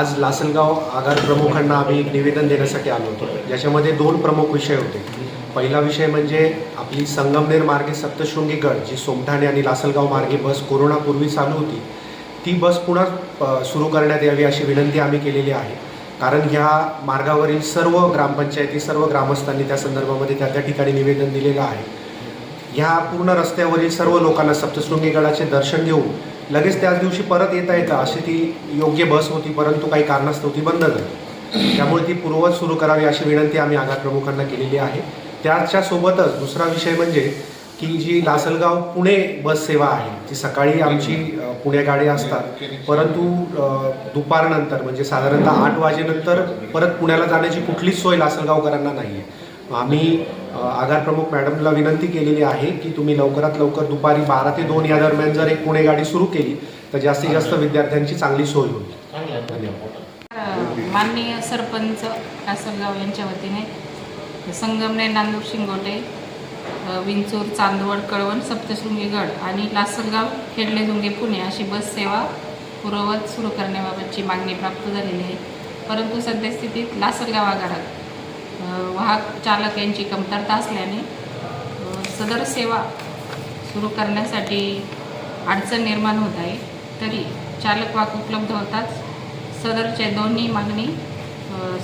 आज लासलगाव आगार प्रमुखांना आम्ही एक निवेदन देण्यासाठी आलो होतो. ज्याच्यामध्ये दोन प्रमुख विषय होते. पहिला विषय म्हणजे आपली संगमनेर मार्गे सप्तशृंगी गड जी सोमठाणे आणि लासलगाव मार्गे बस कोरोनापूर्वी चालू होती ती बस पुन्हा सुरू करण्यात यावी अशी विनंती आम्ही केलेली आहे. कारण ह्या मार्गावरील सर्व ग्रामपंचायती सर्व ग्रामस्थांनी त्या संदर्भामध्ये त्या त्या ठिकाणी निवेदन दिलेलं आहे. ह्या पूर्ण रस्त्यावरील सर्व लोकांना सप्तशृंगी गडाचे दर्शन घेऊन लगेच त्याच दिवशी परत येता येतं अशी ती योग्य बस होती परंतु काही कारणास्तव ती बंद झाली. त्यामुळे ती पूर्ववत सुरू करावी अशी विनंती आम्ही आगार प्रमुखांना केलेली आहे. त्याच्या सोबतच दुसरा विषय म्हणजे की जी लासलगाव पुणे बस सेवा आहे ती सकाळी आमची पुणे गाडी असतात परंतु दुपारनंतर म्हणजे साधारणतः आठ वाजेनंतर परत पुण्याला जाण्याची कुठलीच सोय लासलगावकरांना नाही आहे आम्ही आगार प्रमुख मॅडमला विनंती केलेली आहे की तुम्ही लवकरात लवकर दुपारी बारा ते दोन या दरम्यान जर एक पुणे गाडी सुरू केली तर जास्तीत जास्त विद्यार्थ्यांची चांगली सोय होईल. धन्यवाद माननीय सरपंच कासलगाव यांच्या वतीने संगमनेर नांदूर शिंगोटे विंचूर चांदवड कळवण सप्तशृंगी गड आणि लासलगाव खेडले जुंगे पुणे अशी बस सेवा पूर्ववत सुरू करण्याबाबतची मागणी प्राप्त झालेली आहे. परंतु सद्यस्थितीत लासलगाव आगारात वाहक चालक यांची कमतरता असल्याने सदर सेवा सुरू करण्यासाठी अडचण निर्माण होत आहे. तरी चालक वाहक उपलब्ध होताच सदरच्या दोन्ही मागणी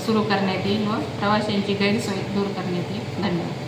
सुरू करण्यात येईल व प्रवाशांची गैरसोय दूर करण्यात येईल. धन्यवाद.